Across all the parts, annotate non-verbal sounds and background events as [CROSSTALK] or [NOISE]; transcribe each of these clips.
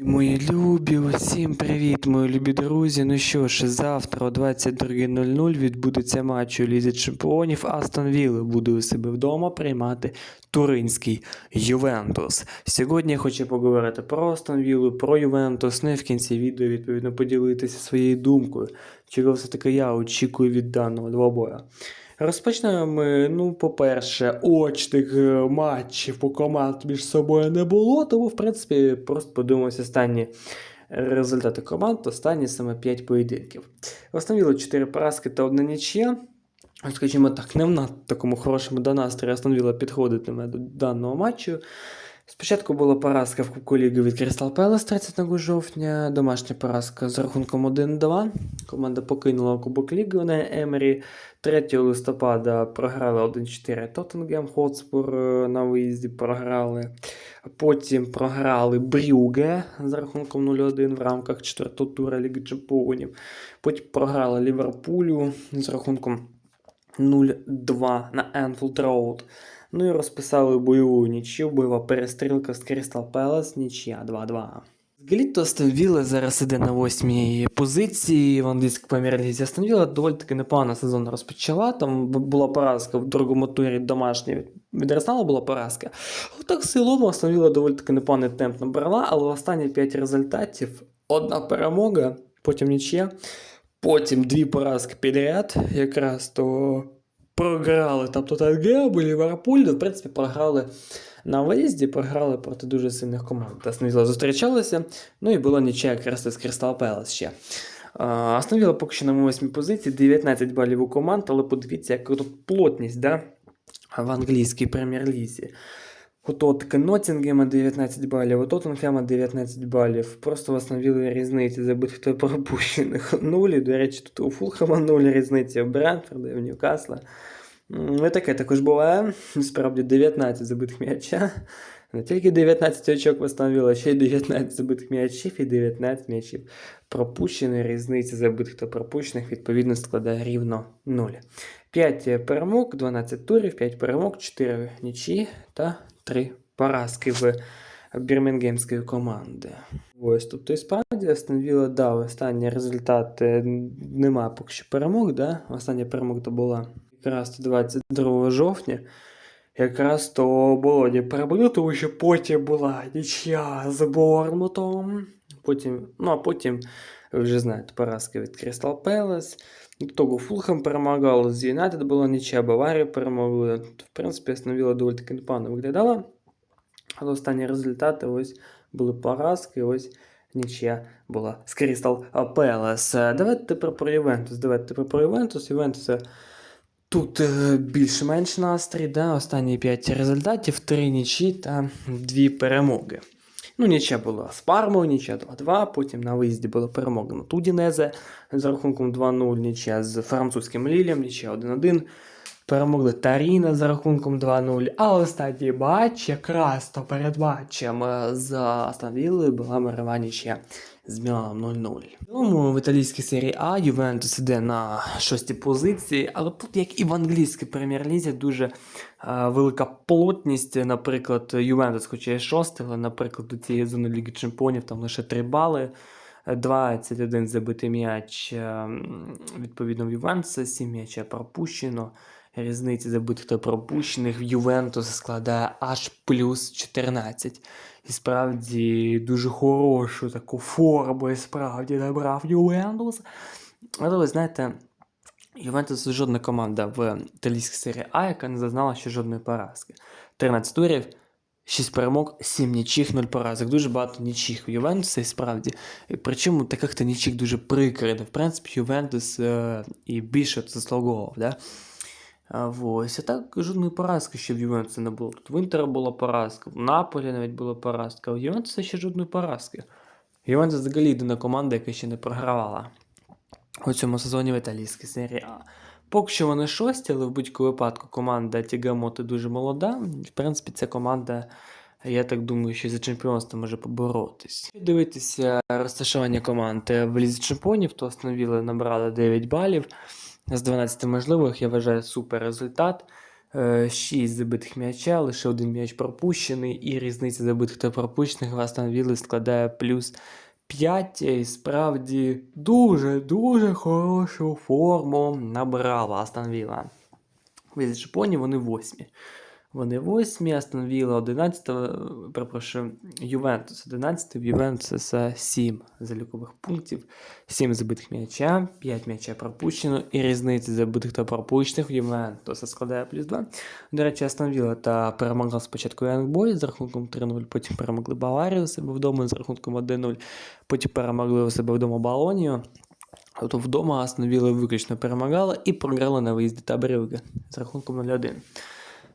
Мої любі, усім привіт, мої любі друзі. Ну що ж, завтра о 22.00 відбудеться матч у Лізі Чемпіонів. Астон Вілла буде у себе вдома приймати туринський Ювентус. Сьогодні я хочу поговорити про Астон Віллу, про Ювентус. Ну і в кінці відео відповідно поділитися своєю думкою, чого все-таки я очікую від даного двобоя. Розпочнемо ми, ну, по-перше, очних е, матчів по команд між собою не було, тому, в принципі, просто подивимося останні результати команд, останні саме 5 поєдинків. Встановили 4 поразки та одна нічия. Скажімо так, не в такому хорошому до настрою Астон Вілла підходитиме до даного матчу. Спочатку була поразка в Кубку Ліги від Crystal Palace 30 жовтня, домашня поразка з рахунком 1-2. Команда покинула Кубок Ліги на Емері. 3 листопада програли 1-4 Тоттенгем Хотспур е, на виїзді програли. Потім програли Брюге за рахунком 0-1 в рамках 4-го тура Ліги Чемпіонів. Потім програли Ліверпулю з рахунком 0-2 на Anfield Road. Ну і розписали бойову нічю, бойова перестрілка з Crystal Palace, нічия 2-2. Взагалі-то Астон зараз іде на восьмій позиції в англійській прем'єр-лізі. Доволі таки непогано сезон розпочала. Там була поразка в другому турі домашній від, Арсенала була поразка. Але так в цілому Астон доволі таки непоганий темп набрала, але в останні 5 результатів одна перемога, потім нічия, потім дві поразки підряд, якраз то програли там Тоттенгем, Ліверпуль, в принципі, програли на виїзді, програли проти дуже сильних команд. Астон зустрічалися, ну і було нічия якраз з Кристал Пелес ще. А, поки що на восьмій позиції, 19 балів у команд, але подивіться, яка тут плотність да? в англійській прем'єр-лізі. У Тотка Ноттінгема 19 балів, у Тоттенхема 19 балів. Просто в Астон Віллі різниці забитих та пропущених [LAUGHS] нулі. До речі, тут у Фулхема нуль різниці, у Брентфорда, і в Ньюкасла. М, І таке також буває. Справді 19 забитих м'яча. Не тільки 19 очок встановила, ще й 19 забитих м'ячів і 19 м'ячів пропущених. Різниця забитих та пропущених відповідно складає рівно 0. 5 перемог, 12 турів, 5 перемог, 4 нічі та 3 поразки в бірмінгемської команди. Ось, тобто, і справді Астон Вілла дав останні результати. Нема поки що перемог, да? Остання перемога то була якраз 22 жовтня. Якраз то Володі перебуду, тому що потім була нічия з Борнмутом. Потім, ну а потім, ви вже знаєте, поразки від Crystal Palace. До того Фулхем перемагав, з Юнайтед була нічия, Баварію перемогли. В принципі, Становіла доволі таки непогано виглядала. Але останні результати ось були поразки, ось нічия була з Crystal Palace. Давайте тепер про Ювентус. Давайте тепер про Ювентус. Ювентуса Тут е, більш-менш настрій, да? останні 5 результатів, 3 нічі та 2 перемоги. Ну, нічия була з Пармою, нічия 2-2, потім на виїзді була перемога на Тудінезе з рахунком 2-0, нічия з французьким Лілем, нічия 1-1. Перемогли Таріна з рахунком 2-0, а останній матч, якраз то перед матчем е, з Астон Віллою була мирова нічия з Міланом 0-0. В цілому в італійській серії А Ювентус іде на шостій позиції, але тут, як і в англійській прем'єр-лізі, дуже е, велика плотність. Наприклад, Ювентус, хоча є шостий, але, наприклад, у цієї зони Ліги Чемпіонів там лише 3 бали. Е, 21 забитий м'яч е, відповідно в Ювентуса, 7 м'яча пропущено. Різниця забитих та пропущених в Ювентуса складає аж плюс 14. І справді дуже хорошу таку форму і справді набрав Ювентус. Але ви знаєте, Ювентус жодна команда в італійській серії А, яка не зазнала ще жодної поразки. 13 турів, 6 перемог, 7 нічих, 0 поразок. Дуже багато нічих у Ювентуса і справді. Причому таких то нічих дуже прикрито. В принципі, Ювентус е, і більше заслуговував. Да? Ось, а так жодної поразки ще в Ювентусі не було. Тут в Інтера була поразка, в Наполі навіть була поразка, а у Ювентуса ще жодної поразки. Ювентус взагалі єдина команда, яка ще не програвала у цьому сезоні в італійській серії А. Поки що вони шості, але в будь-якому випадку команда Тігамоти дуже молода. В принципі, ця команда, я так думаю, що за чемпіонство може поборотись. Дивитися розташування команд в Лізі Чемпіонів, то Вілла набрали 9 балів з 12 можливих, я вважаю, супер результат. 6 забитих м'яча, лише один м'яч пропущений, і різниця забитих та пропущених в Астон Вілли складає плюс 5. І справді дуже-дуже хорошу форму набрала Астон Вілла. Від Японії вони восьмі. Вони восьмі, Астон Вілла 11, перепрошую, Ювентус 11, в Ювентуса 7 залікових пунктів, 7 забитих м'яча, 5 м'яча пропущено, і різниця забитих та пропущених в Ювентуса складає плюс 2. До речі, Астон Вілла та перемогла спочатку Янгбой з рахунком 3-0, потім перемогли Баварію у себе вдома з рахунком 1-0, потім перемогли у себе вдома Болонію. Тобто вдома Астон Вілла виключно перемагала і програла на виїзді та з рахунком 0-1.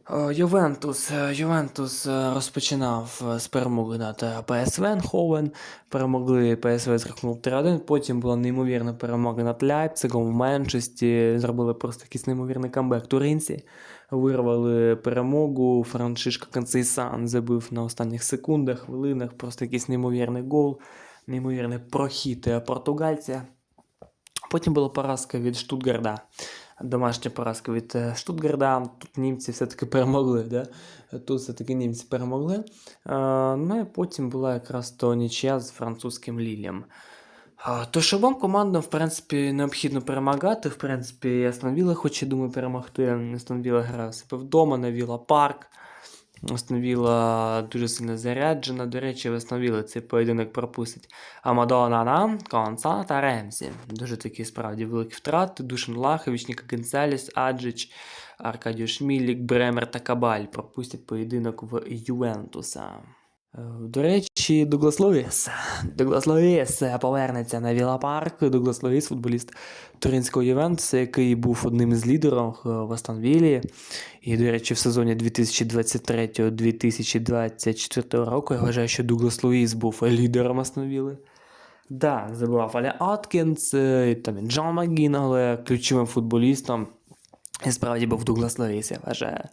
Е, Ювентус, е, Ювентус е, розпочинав з перемоги над ПСВ Ховен. Перемогли ПСВ з рахунком 3-1. Потім була неймовірна перемога над Ляйпцигом в Менчесті. Зробили просто якийсь неймовірний камбек туринці. Вирвали перемогу. Францишко Канцейсан забив на останніх секундах, хвилинах. Просто якийсь неймовірний гол, неймовірний прохід португальця. Потім була поразка від Штутгарда. Домашня поразка від е, Штутгарда. Тут німці все-таки перемогли. Да? Тут все-таки німці перемогли. Е, ну і потім була якраз то нічия з французьким Лілем. А, Тож обом командам, в принципі, необхідно перемагати. В принципі, Астон Вілла хоче, думаю, перемогти. Астон Вілла грає себе вдома на Вілла Парк. Астон дуже сильно заряджена. До речі, в цей поєдинок пропустить Амадона Нана, Конца та Ремзі. Дуже такі справді великі втрати. Душин Лахович, Ніка Генсаліс, Аджич, Аркадіо Шмілік, Бремер та Кабаль пропустять поєдинок в Ювентуса. Е, До речі, Дуглас Луїс. Дуглас Луїс повернеться на Віла Парк. Дуглас Луїс, футболіст туринського Ювентуса, який був одним з лідерів е, в Астон Віллі. І, до речі, в сезоні 2023-2024 року я вважаю, що Дуглас Луїс був лідером Астон Вілли. Да, забував Аля Аткінс, е, там Джон Магін, але ключовим футболістом і справді був Дуглас Луїс, я вважаю.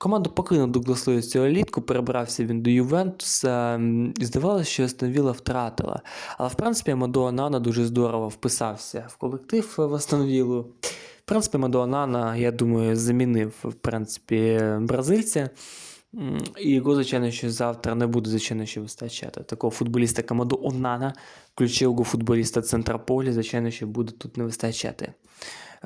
Команду покинув Дуглас Луїс цього літку, перебрався він до Ювентуса, і здавалося, що Астонвіла втратила. Але в принципі Мадо Нана дуже здорово вписався в колектив в Астонвілу. В принципі, Мадо Нана, я думаю, замінив в принципі бразильця. І його, звичайно, що завтра не буде, звичайно, що вистачати. Такого футболіста Камаду Онана, ключового футболіста центра поля, звичайно, що буде тут не вистачати. Е,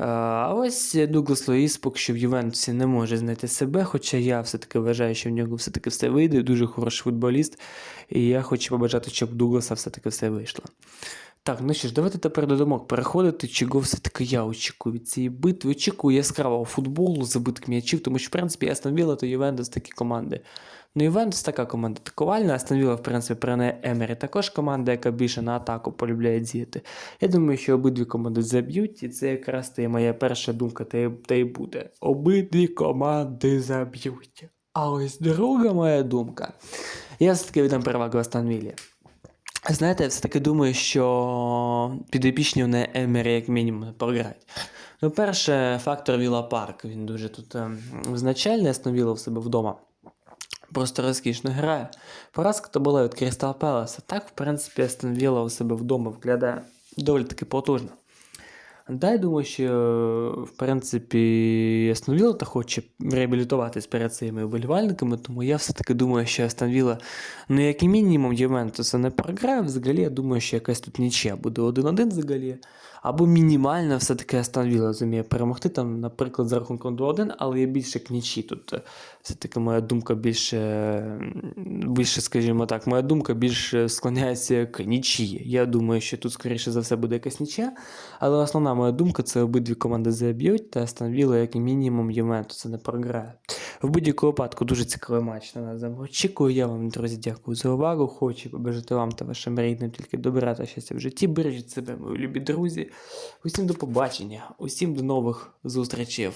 А ось Дуглас Луїс поки що в Ювентусі не може знайти себе, хоча я все-таки вважаю, що в нього все-таки все вийде, дуже хороший футболіст, і я хочу побажати, щоб Дугласа все-таки все вийшло. Так, ну що ж, давайте тепер до думок переходити, чого все-таки я очікую від цієї битви. Очікую яскравого футболу, забитих м'ячів, тому що, в принципі, Астон та Ювентус такі команди. Ну, Ювентус така команда атакувальна, Астон Вілла, в принципі, при неї Емері також команда, яка більше на атаку полюбляє діяти. Я думаю, що обидві команди заб'ють, і це якраз та моя перша думка, та й, та й буде. Обидві команди заб'ють. А ось друга моя думка. Я все-таки віддам перевагу Астон Віллі. Знаєте, я все-таки думаю, що підопічні не Емері як мінімум програють. Ну, перше, фактор Віла Парк. Він дуже тут ем, визначальний, Астон в себе вдома. Просто розкішно грає. Поразка то була від Крістал Пелеса. Так, в принципі, Астон Вілла у себе вдома виглядає доволі таки потужно. Да, я думаю, що, в принципі, Астон Вілла та хоче реабілітуватись перед своїми вболівальниками, тому я все-таки думаю, що Астон Вілла, ну, як і мінімум, Ювентуса не програє. Взагалі, я думаю, що якась тут нічия буде 1-1 взагалі. Або мінімально все-таки Астон Вілла зуміє перемогти, там, наприклад, за рахунком 2-1, але є більше к нічі. Тут е, все-таки моя думка більше, більше, скажімо так, моя думка більше склоняється к нічії. Я думаю, що тут, скоріше за все, буде якась нічия. Але основна моя думка це обидві команди заб'ють, та становіло, як мінімум, Ювентуса не програє. В будь-якому випадку дуже цікавий матч на нас очікую. Я вам, друзі, дякую за увагу. Хочу побажати вам та вашим рідним тільки добра та щастя в житті. Бережіть себе, мої любі друзі. Усім до побачення, усім до нових зустрічей.